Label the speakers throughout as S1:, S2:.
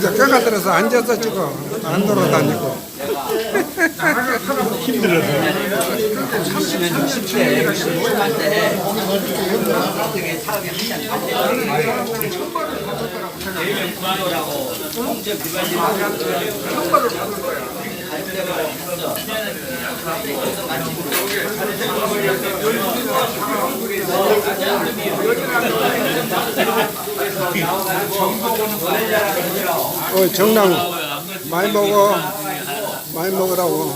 S1: 그러니까 뼈가 들어서 앉아서 찍어. 안 돌아다니고. 힘들어서
S2: 30년 60대 60대한테 어떻게 사업이 한잔 반대 대면 구조라고 공적 기관이 형벌을 받을 거야.
S1: 어, 정당 많이 먹어. 많이 먹으라고.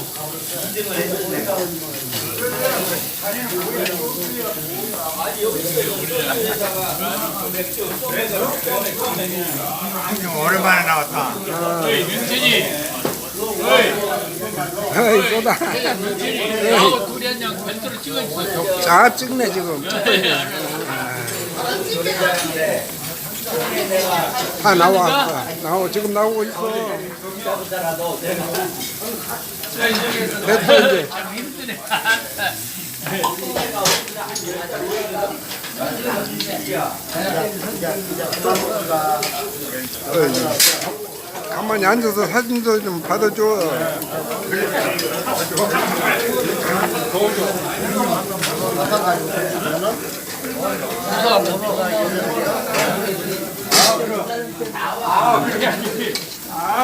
S3: 오랜만에 나왔다.
S1: 어이
S4: 나하고 둘이 한장 멘트를 찍어주세요.
S1: 자 찍네 지금. 아 나와. 아, 나와. 지금 나오고 있어 됐어 이제
S4: 아 힘드네.
S1: 가만히 앉아서 사진도 좀 받아줘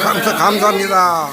S1: 감사 감사합니다.